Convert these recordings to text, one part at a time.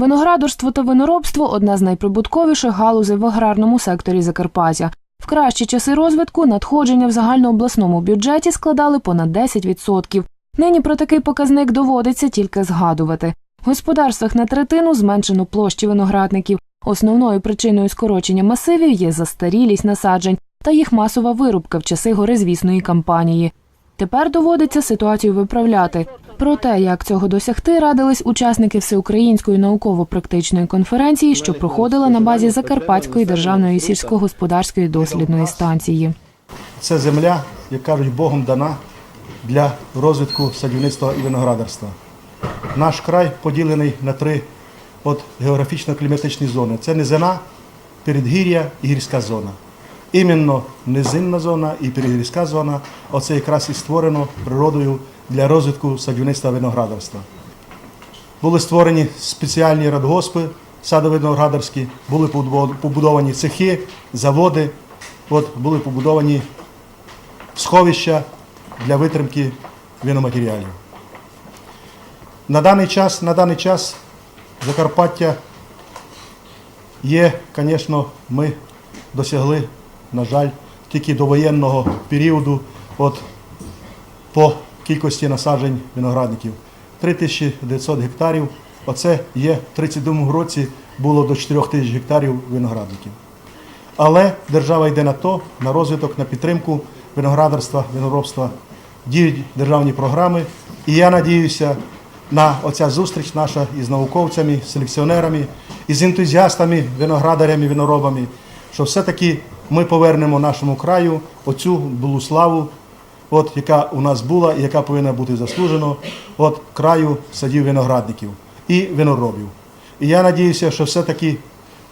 Виноградарство та виноробство одна з найприбутковіших галузей в аграрному секторі Закарпаття. В кращі часи розвитку надходження в загальнообласному бюджеті складали понад 10%. Нині про такий показник доводиться тільки згадувати. В господарствах на третину зменшено площі виноградників. Основною причиною скорочення масивів є застарілість насаджень та їх масова вирубка в часи горизвісної кампанії. Тепер доводиться ситуацію виправляти. Про те, як цього досягти, радились учасники всеукраїнської науково-практичної конференції, що проходила на базі Закарпатської державної сільськогосподарської дослідної станції. Це земля, як кажуть, Богом дана для розвитку садівництва і виноградарства. Наш край поділений на три от географічно-кліматичні зони. Це низина, передгір'я і гірська зона. Іменно низинна зона і передгірська зона оце якраз і створено природою для розвитку садівництва виноградарства. Були створені спеціальні радгоспи садово-виноградарські, були побудовані цехи, заводи, от, були побудовані сховища для витримки виноматеріалів. На даний час, на даний час Закарпаття є, звісно, ми досягли, на жаль, тільки до воєнного періоду от, по кількості насаджень виноградників. 3900 гектарів. Оце є в 32 році було до 4 тисяч гектарів виноградників. Але держава йде на то, на розвиток, на підтримку виноградарства, виноробства. Діють державні програми. І я надіюся на оця зустріч наша із науковцями, селекціонерами, із ентузіастами, виноградарями, виноробами, що все-таки ми повернемо нашому краю оцю булу славу, от, яка у нас була і яка повинна бути заслужено, от краю садів виноградників і виноробів. І я надіюся, що все-таки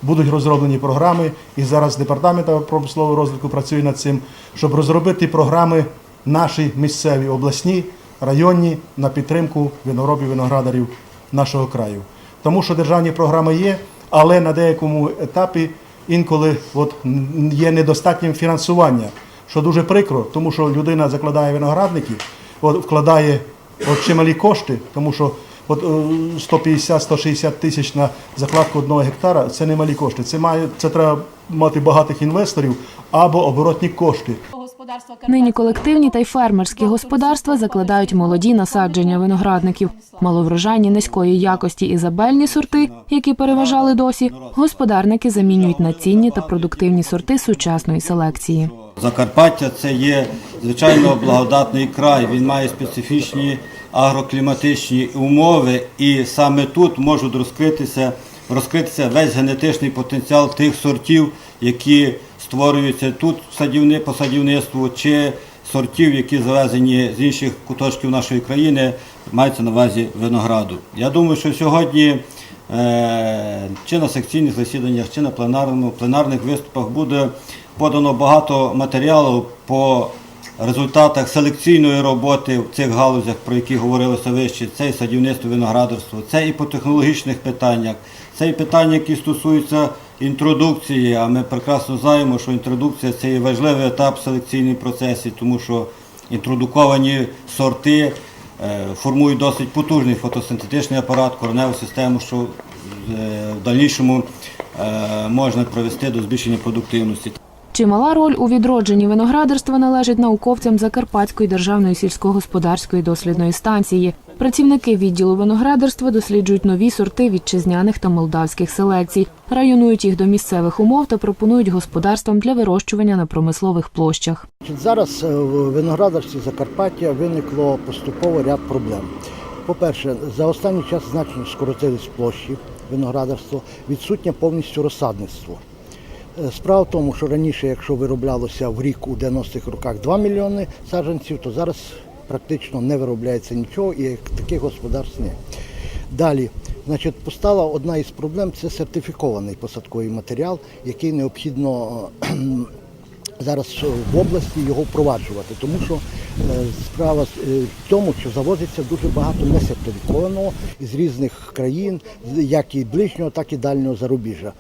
будуть розроблені програми, і зараз департамент промислового розвитку працює над цим, щоб розробити програми наші місцеві, обласні, районні на підтримку виноробів, виноградарів нашого краю. Тому що державні програми є, але на деякому етапі інколи от, є недостатнім фінансування, що дуже прикро, тому що людина закладає виноградники, от, вкладає от, чималі кошти, тому що От е, 150-160 тисяч на закладку одного гектара це немалі кошти. Це має це треба мати багатих інвесторів або оборотні кошти. Нині колективні та й фермерські господарства закладають молоді насадження виноградників. Маловрожайні низької якості ізабельні сорти, які переважали досі, господарники замінюють на цінні та продуктивні сорти сучасної селекції. Закарпаття це є звичайно благодатний край. Він має специфічні агрокліматичні умови, і саме тут можуть розкритися, розкритися весь генетичний потенціал тих сортів, які створюються тут садівни, по садівництву, чи сортів, які завезені з інших куточків нашої країни, мається на увазі винограду. Я думаю, що сьогодні е, чи на секційних засіданнях, чи на пленарному, пленарних виступах буде подано багато матеріалу по результатах селекційної роботи в цих галузях, про які говорилося вище, це і садівництво, виноградарство, це і по технологічних питаннях, це і питання, які стосуються інтродукції. А ми прекрасно знаємо, що інтродукція це є важливий етап в селекційній процесі, тому що інтродуковані сорти е, формують досить потужний фотосинтетичний апарат, кореневу систему, що е, в дальнішому е, можна привести до збільшення продуктивності. Чимала роль у відродженні виноградарства належить науковцям Закарпатської державної сільськогосподарської дослідної станції. Працівники відділу виноградарства досліджують нові сорти вітчизняних та молдавських селекцій, районують їх до місцевих умов та пропонують господарствам для вирощування на промислових площах. Зараз е, в виноградарстві Закарпаття виникло поступово ряд проблем. По-перше, за останній час значно скоротились площі виноградарства, відсутнє повністю розсадництво. Е, Справа в тому, що раніше, якщо вироблялося в рік у 90-х роках 2 мільйони саджанців, то зараз практично не виробляється нічого і таких господарств немає. Далі, значить, постала одна із проблем це сертифікований посадковий матеріал, який необхідно е, зараз в області його впроваджувати, тому що е, справа е, в тому, що завозиться дуже багато несертифікованого із різних країн, як і ближнього, так і дальнього зарубіжжя.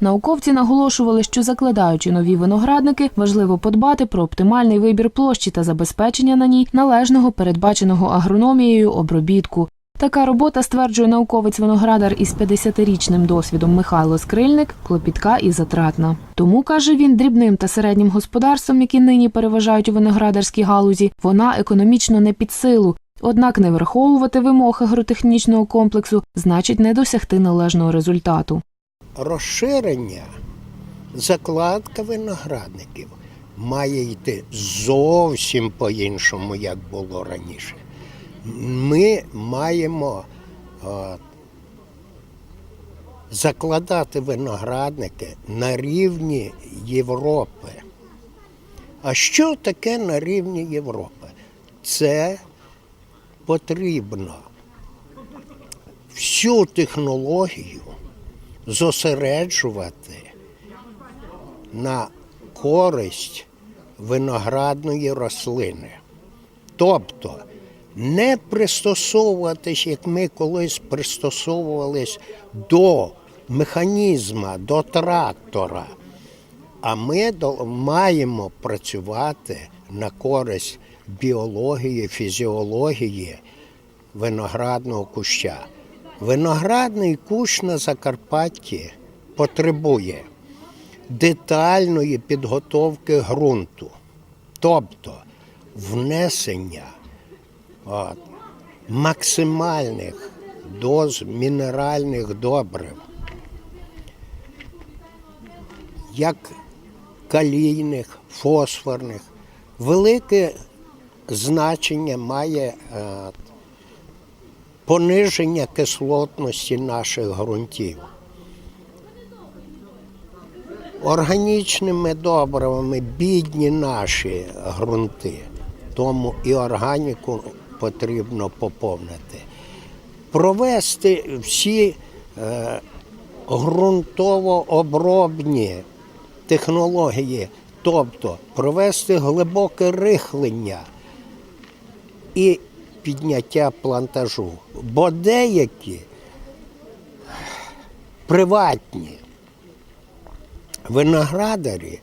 Науковці наголошували, що закладаючи нові виноградники, важливо подбати про оптимальний вибір площі та забезпечення на ній належного передбаченого агрономією обробітку. Така робота, стверджує науковець-виноградар із 50-річним досвідом Михайло Скрильник, клопітка і затратна. Тому, каже він, дрібним та середнім господарствам, які нині переважають у виноградарській галузі, вона економічно не під силу. Однак не враховувати вимог агротехнічного комплексу значить не досягти належного результату. Розширення, закладка виноградників має йти зовсім по-іншому, як було раніше. Ми маємо е, закладати виноградники на рівні Європи. А що таке на рівні Європи? Це потрібно всю технологію зосереджувати на користь виноградної рослини. Тобто не пристосовуватись, як ми колись пристосовувались до механізма, до трактора. А ми маємо працювати на користь біології, фізіології виноградного куща. Виноградний кущ на Закарпатті потребує детальної підготовки ґрунту, тобто внесення от, максимальних доз мінеральних добрив, як калійних, фосфорних. Велике значення має е, пониження кислотності наших ґрунтів. Органічними добривами бідні наші ґрунти, тому і органіку потрібно поповнити. Провести всі е, ґрунтово-обробні технології, тобто провести глибоке рихлення і підняття плантажу. Бо деякі приватні виноградарі,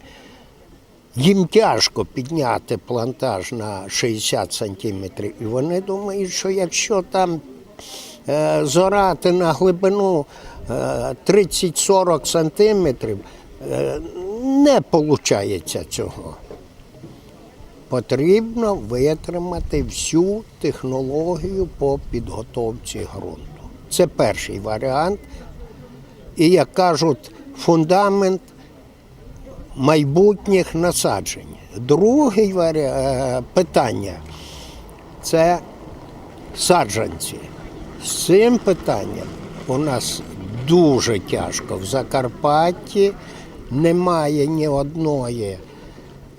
їм тяжко підняти плантаж на 60 сантиметрів. І вони думають, що якщо там е, зорати на глибину е, 30-40 сантиметрів, е, не виходить цього. Потрібно витримати всю технологію по підготовці ґрунту. Це перший варіант. І, як кажуть, фундамент майбутніх насаджень. Друге варі... е, питання це саджанці. З цим питанням у нас дуже тяжко. В Закарпатті немає ні одної,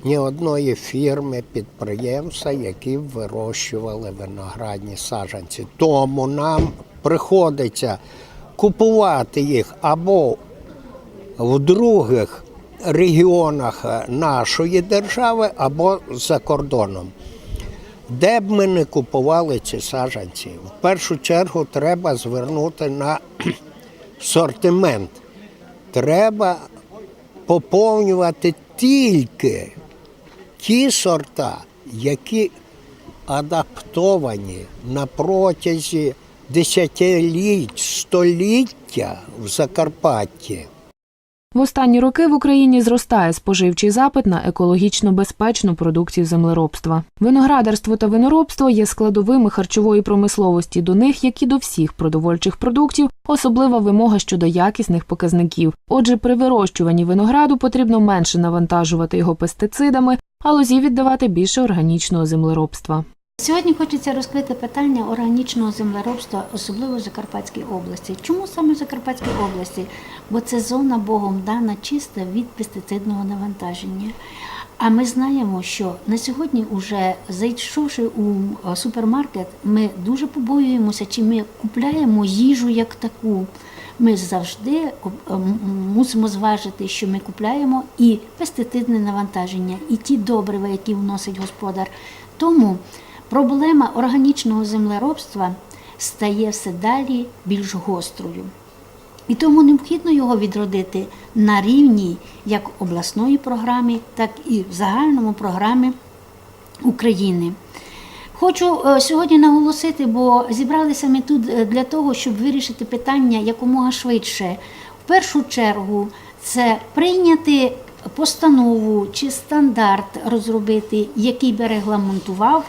ні одної фірми, підприємства, які б вирощували виноградні саджанці. Тому нам приходиться купувати їх або в других регіонах е, нашої держави або за кордоном. Де б ми не купували ці саджанці, в першу чергу треба звернути на сортимент. Треба поповнювати тільки ті сорта, які адаптовані на протязі десятиліть, століття в Закарпатті. В останні роки в Україні зростає споживчий запит на екологічно безпечну продукцію землеробства. Виноградарство та виноробство є складовими харчової промисловості. До них, як і до всіх продовольчих продуктів, особлива вимога щодо якісних показників. Отже, при вирощуванні винограду потрібно менше навантажувати його пестицидами, а лозі віддавати більше органічного землеробства. Сьогодні хочеться розкрити питання органічного землеробства, особливо в Закарпатській області. Чому саме в Закарпатській області? Бо це зона Богом дана чиста від пестицидного навантаження. А ми знаємо, що на сьогодні, уже зайшовши у е, супермаркет, ми дуже побоюємося, чи ми купляємо їжу як таку. Ми завжди е, мусимо зважити, що ми купляємо і пестицидне навантаження, і ті добрива, які вносить господар. Тому проблема органічного землеробства стає все далі більш гострою. І тому необхідно його відродити на рівні як обласної програми, так і в загальному програмі України. Хочу е, сьогодні наголосити, бо зібралися ми тут е, для того, щоб вирішити питання якомога швидше. В першу чергу це прийняти постанову чи стандарт розробити, який би регламентував,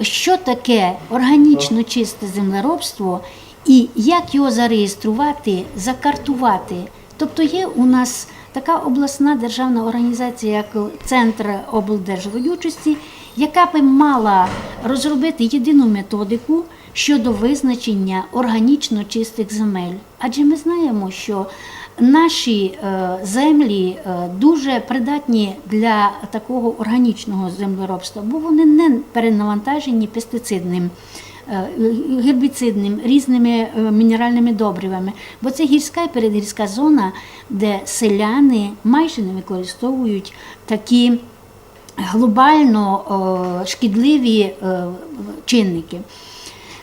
що таке органічно чисте землеробство і як його зареєструвати, закартувати. Тобто є у нас така обласна державна організація, як Центр облдержродючості, яка би мала розробити єдину методику щодо визначення органічно чистих земель. Адже ми знаємо, що наші е, землі е, дуже придатні для такого органічного землеробства, бо вони не перенавантажені пестицидним. е, Гербіцидним, різними мінеральними добривами, бо це гірська і передгірська зона, де селяни майже не використовують такі глобально шкідливі чинники.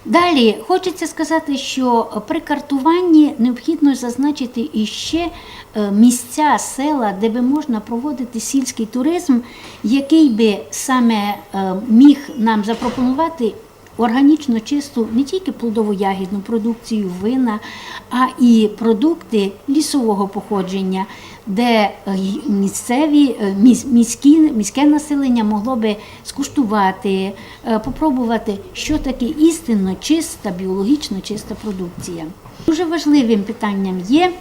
Далі хочеться сказати, що при картуванні необхідно зазначити іще е, місця, села, де би можна проводити сільський туризм, який би саме е, міг нам запропонувати органічно чисту не тільки плодово-ягідну продукцію, вина, а і продукти лісового походження, де е, місцеві е, міські, міське населення могло би скуштувати, е, попробувати, що таке істинно чиста, біологічно чиста продукція. Дуже важливим питанням є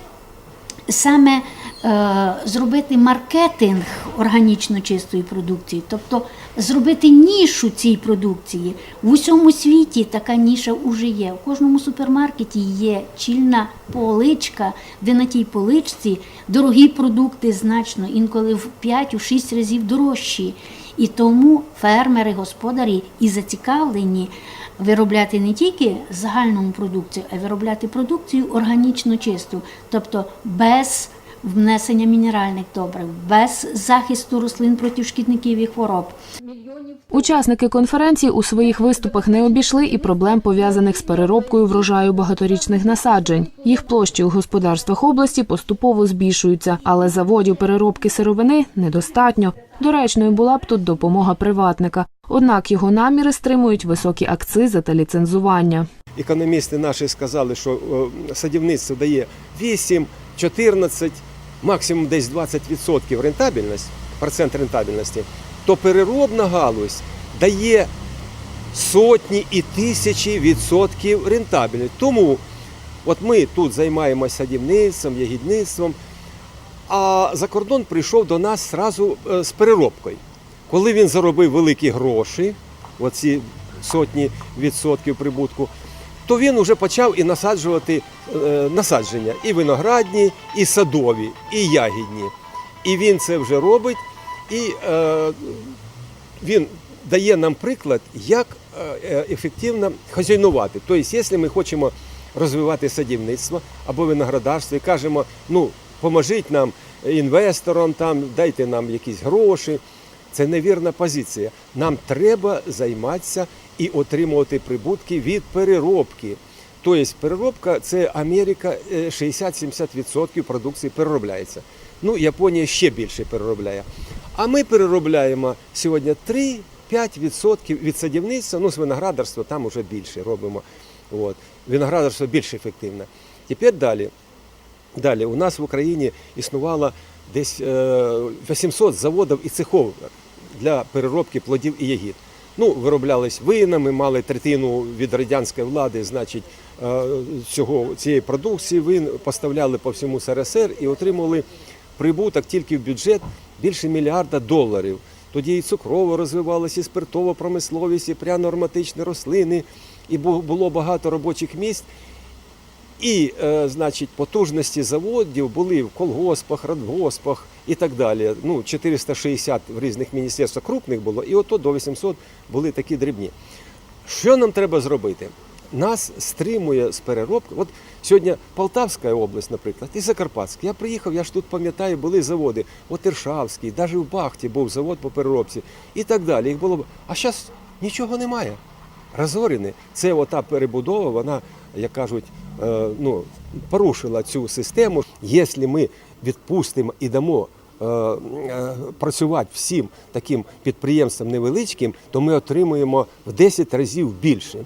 саме е, зробити маркетинг органічно чистої продукції, тобто зробити нішу цій продукції. В усьому світі така ніша вже є. У кожному супермаркеті є чільна поличка, де на тій поличці дорогі продукти значно, інколи в 5-6 разів дорожчі. І тому фермери, господарі і зацікавлені виробляти не тільки загальну продукцію, а й виробляти продукцію органічно чисту, тобто без внесення мінеральних добрив, без захисту рослин проти шкідників і хвороб. Учасники конференції у своїх виступах не обійшли і проблем пов'язаних з переробкою врожаю багаторічних насаджень. Їх площі у господарствах області поступово збільшуються, але заводів переробки сировини недостатньо. Доречною була б тут допомога приватника. Однак його наміри стримують високі акцизи та ліцензування. економісти наші сказали, що е, садівництво дає 8, 14, максимум десь 20% рентабельність, процент рентабельності, то переробна галузь дає сотні і тисячі відсотків рентабельності. Тому от ми тут займаємося садівництвом, ягідництвом, а за кордон прийшов до нас зразу е, з переробкою. Коли він заробив великі гроші, оці сотні відсотків прибутку, то він вже почав і насаджувати е, насадження і виноградні, і садові, і ягідні. І він це вже робить, і е, він дає нам приклад, як е, е, ефективно хазяйнувати. Тобто, якщо ми хочемо розвивати садівництво або виноградарство і кажемо, ну, поможіть нам інвесторам, там, дайте нам якісь гроші. Це невірна позиція. Нам треба займатися і отримувати прибутки від переробки. Тобто переробка це Америка е, 60-70% продукції переробляється. Ну, Японія ще більше переробляє. А ми переробляємо сьогодні 3-5% від садівництва, ну з виноградарства там вже більше робимо. От. Виноградарство більш ефективне. Тепер далі. Далі у нас в Україні існувало десь е, 800 заводів і цехов для переробки плодів і ягід. Ну, вироблялись вина, ми мали третину від радянської влади, значить, е, цього, цієї продукції вин поставляли по всьому СРСР і отримували прибуток тільки в бюджет більше мільярда доларів. Тоді і цукрово розвивалася, і спиртова промисловість, і пряно-ароматичні рослини, і було багато робочих місць. І, е, значить, потужності заводів були в колгоспах, радгоспах і так далі. Ну, 460 в різних міністерствах крупних було, і ото до 800 були такі дрібні. Що нам треба зробити? Нас стримує з переробки. От сьогодні Полтавська область, наприклад, і Закарпатська. Я приїхав, я ж тут пам'ятаю, були заводи. От Іршавський, навіть в Бахті був завод по переробці і так далі. Їх було. А зараз нічого немає розорені. Це ота перебудова, вона, як кажуть, е, ну, порушила цю систему. Якщо ми відпустимо і дамо е, е, працювати всім таким підприємствам невеличким, то ми отримуємо в 10 разів більше.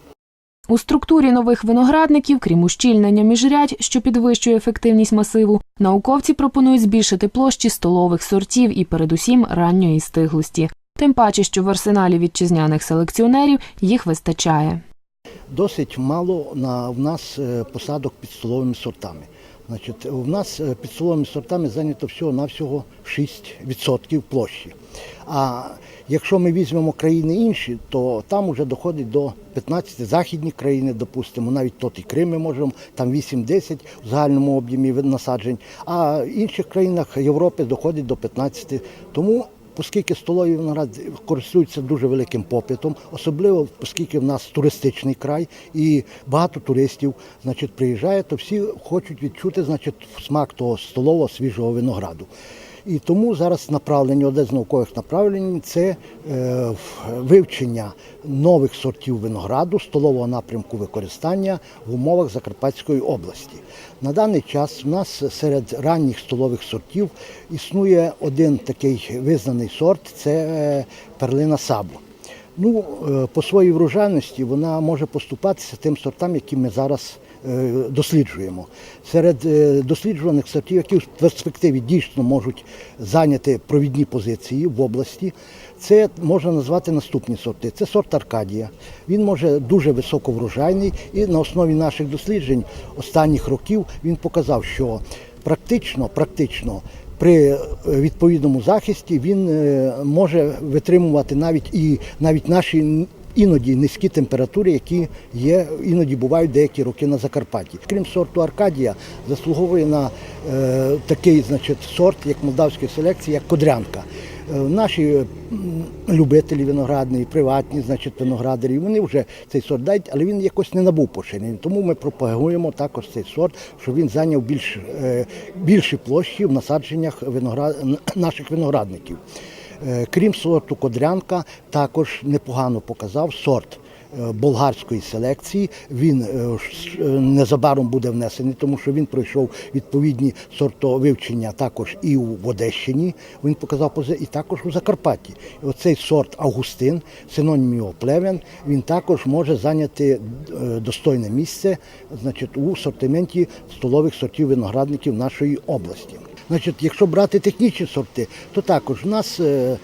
У структурі нових виноградників, крім ущільнення міжрядь, що підвищує ефективність масиву, науковці пропонують збільшити площі столових сортів і, передусім, ранньої стиглості. Тим паче, що в арсеналі вітчизняних селекціонерів їх вистачає. Досить мало на, в нас е, посадок під столовими сортами. Значить, у нас е, під столовими сортами зайнято всього-навсього 6% площі. А якщо ми візьмемо країни інші, то там вже доходить до 15 західні країни, допустимо, навіть тот і Крим ми можемо, там 8-10 в загальному об'ємі насаджень, а в інших країнах Європи доходить до 15. Тому Оскільки столові виноград користуються дуже великим попитом, особливо оскільки в нас туристичний край і багато туристів, значить, приїжджає, то всі хочуть відчути, значить, смак того столового свіжого винограду. І тому зараз направлення, одне з наукових направлень це е, вивчення нових сортів винограду, столового напрямку використання в умовах Закарпатської області. На даний час у нас серед ранніх столових сортів існує один такий визнаний сорт це е, перлина сабу. Ну, е, по своїй врожайності вона може поступатися тим сортам, які ми зараз е, досліджуємо. Серед досліджуваних сортів, які в перспективі дійсно можуть зайняти провідні позиції в області, це можна назвати наступні сорти. Це сорт Аркадія. Він може дуже високоврожайний, і на основі наших досліджень останніх років він показав, що практично, практично при е, відповідному захисті він е, може витримувати навіть і навіть наші іноді низькі температури, які є, іноді бувають деякі роки на Закарпатті. Крім сорту Аркадія, заслуговує на е, такий значить, сорт, як молдавської селекції, як кодрянка. Е, Наші любителі виноградні, приватні, значить, виноградарі, вони вже цей сорт дають, але він якось не набув поширення. Тому ми пропагуємо також цей сорт, щоб він зайняв більш, е, більші площі в насадженнях виноград... наших виноградників. Е, Крім сорту Кодрянка, також непогано показав сорт болгарської селекції. Він е, е, незабаром буде внесений, тому що він пройшов відповідні сортовивчення також і в Одещині. Він показав пози- і також у Закарпатті. Оцей сорт Августин, синонім його плевен, він також може зайняти е, достойне місце значить, у сортименті столових сортів виноградників нашої області. Значить, якщо брати технічні сорти, то також у нас е, е,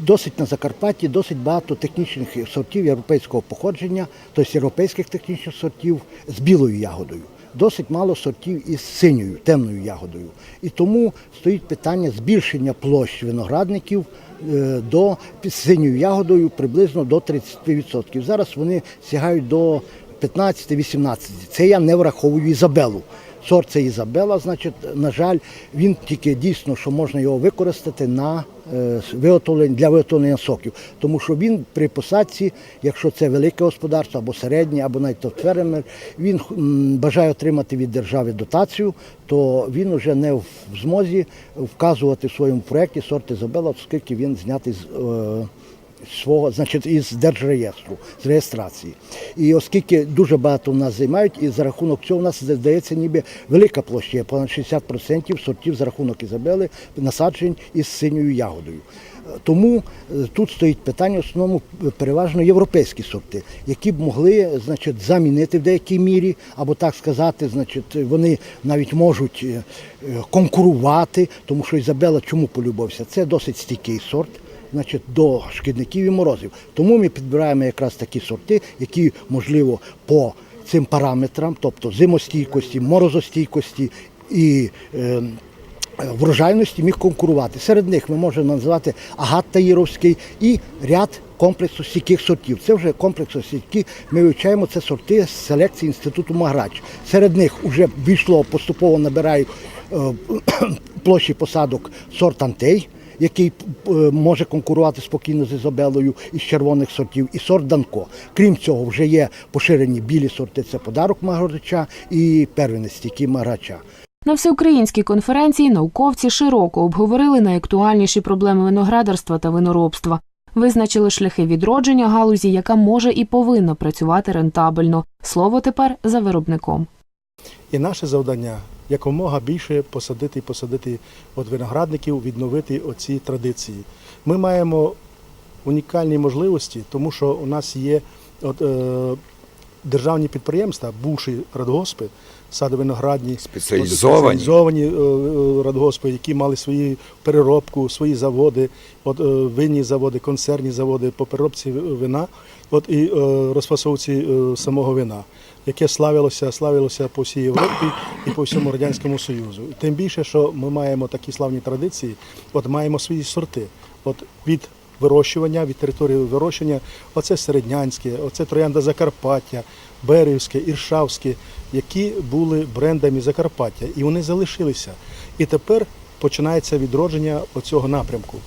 досить на Закарпатті, досить багато технічних сортів європейського походження, тобто європейських технічних сортів з білою ягодою. Досить мало сортів із синьою, темною ягодою. І тому стоїть питання збільшення площ виноградників е, до синьою ягодою приблизно до 30%. Зараз вони сягають до 15-18%. Це я не враховую Ізабелу. Сорт це Ізабела, значить, на жаль, він тільки дійсно, що можна його використати на е, виготовлення для виготовлення соків. Тому що він при посадці, якщо це велике господарство або середнє, або навіть фермер, він бажає отримати від держави дотацію, то він вже не в змозі вказувати в своєму проєкті сорт Ізабела, оскільки він знятий з. Свого, значить, із держреєстру, з реєстрації. І оскільки дуже багато в нас займають, і за рахунок цього у нас здається, ніби велика площа, понад 60% сортів за рахунок Ізабели насаджень із синьою ягодою. Тому е, тут стоїть питання, в основному переважно європейські сорти, які б могли значить, замінити в деякій мірі, або так сказати, значить, вони навіть можуть е, е, конкурувати, тому що Ізабела чому полюбився? Це досить стійкий сорт значить, до шкідників і морозів. Тому ми підбираємо якраз такі сорти, які, можливо, по цим параметрам, тобто зимостійкості, морозостійкості і е, врожайності міг конкурувати. Серед них ми можемо назвати Агат Таїровський і ряд комплексу стійких сортів. Це вже комплексу стійкі. Ми вивчаємо це сорти з селекції інституту Маграч. Серед них вже війшло поступово набирає е, площі посадок сорт Антей який е, може конкурувати спокійно з Ізобелою із червоних сортів, і сорт Данко. Крім цього, вже є поширені білі сорти, це подарок Маграча і первенець стійкі Маграча. На всеукраїнській конференції науковці широко обговорили найактуальніші проблеми виноградарства та виноробства. Визначили шляхи відродження галузі, яка може і повинна працювати рентабельно. Слово тепер за виробником. І наше завдання, якомога більше посадити і посадити от виноградників, відновити оці традиції. Ми маємо унікальні можливості, тому що у нас є от, е, державні підприємства, бувші радгоспи, садовиноградні, Спеціалізовані. спеціалізовані е, е, радгоспи, які мали свою переробку, свої заводи, от, е, винні заводи, концерні заводи по переробці вина от, і розфасовці самого вина, яке славилося, славилося по всій Європі і по всьому Радянському Союзу. Тим більше, що ми маємо такі славні традиції, от маємо свої сорти. От від вирощування, від території вирощення, оце середнянське, оце троянда Закарпаття, Берівське, Іршавське, які були брендами Закарпаття, і вони залишилися. І тепер починається відродження оцього напрямку.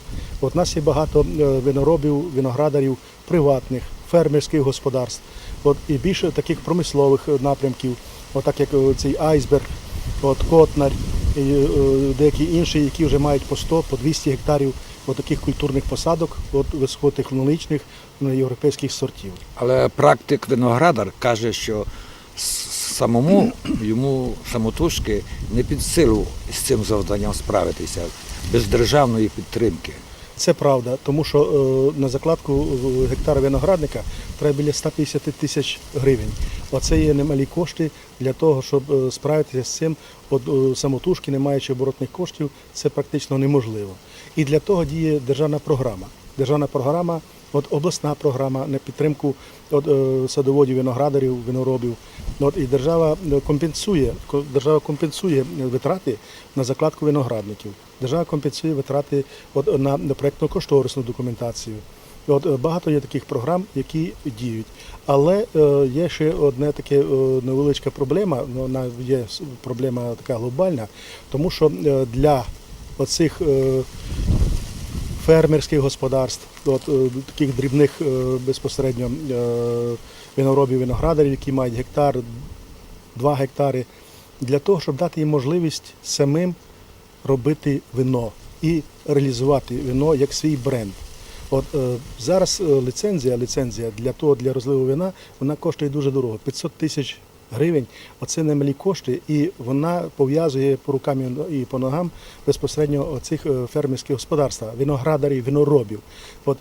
От нас є багато е, виноробів, виноградарів, приватних, фермерських господарств, от і більше таких промислових е, напрямків, отак як е, цей айсберг, от Котнар і деякі інші, які вже мають по 100, по 200 гектарів от таких культурних посадок, от високотехнологічних ну, європейських сортів. Але практик виноградар каже, що самому йому самотужки не під силу з цим завданням справитися без державної підтримки. Це правда, тому що е, на закладку е, гектара виноградника треба біля 150 тисяч гривень. Оце є немалі кошти для того, щоб е, справитися з цим. От самотужки, не маючи оборотних коштів, це практично неможливо. І для того діє державна програма. Державна програма, от обласна програма на підтримку от, е, садоводів, виноградарів, виноробів. От, і держава е, компенсує, ко- держава компенсує е, витрати на закладку виноградників. Держава компенсує витрати от, на, проєктно-кошторисну документацію. От, багато є таких програм, які діють. Але е, є ще одна така невеличка проблема, ну, вона є проблема така глобальна, тому що для оцих е, фермерських господарств, от, е, таких дрібних е, безпосередньо е, виноробів, виноградарів, які мають гектар, два гектари, для того, щоб дати їм можливість самим робити вино і реалізувати вино як свій бренд. От зараз ліцензія, ліцензія для того для розливу вина вона коштує дуже дорого 500 тисяч гривень. Оце немалі кошти, і вона пов'язує по рукам і по ногам безпосередньо оцих е, фермерських господарств, виноградарів, виноробів. От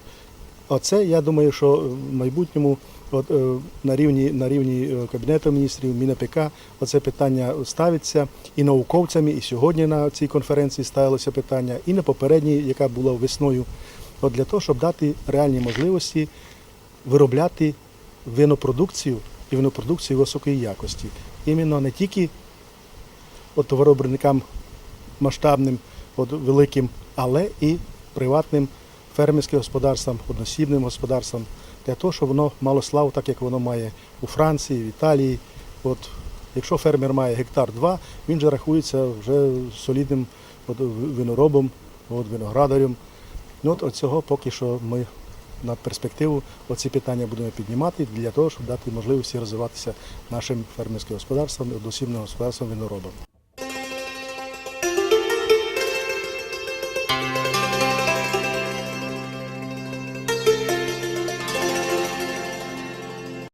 Оце я думаю, що в майбутньому от, е, на рівні на рівні е, Кабінету міністрів, МінАПК, оце питання ставиться і науковцями, і сьогодні на цій конференції ставилося питання, і на попередній, яка була весною, от для того, щоб дати реальні можливості виробляти винопродукцію і винопродукцію високої якості. Іменно не тільки от, товаровиробникам масштабним, от, великим, але і приватним фермерським господарствам, односібним господарствам, для того, щоб воно мало славу, так як воно має у Франції, в Італії. От, якщо фермер має гектар два, він же рахується вже солідним от, виноробом, от, виноградарем. Ну, от, от цього поки що ми на перспективу оці питання будемо піднімати для того, щоб дати можливості розвиватися нашим фермерським господарствам, досібним господарствам виноробам.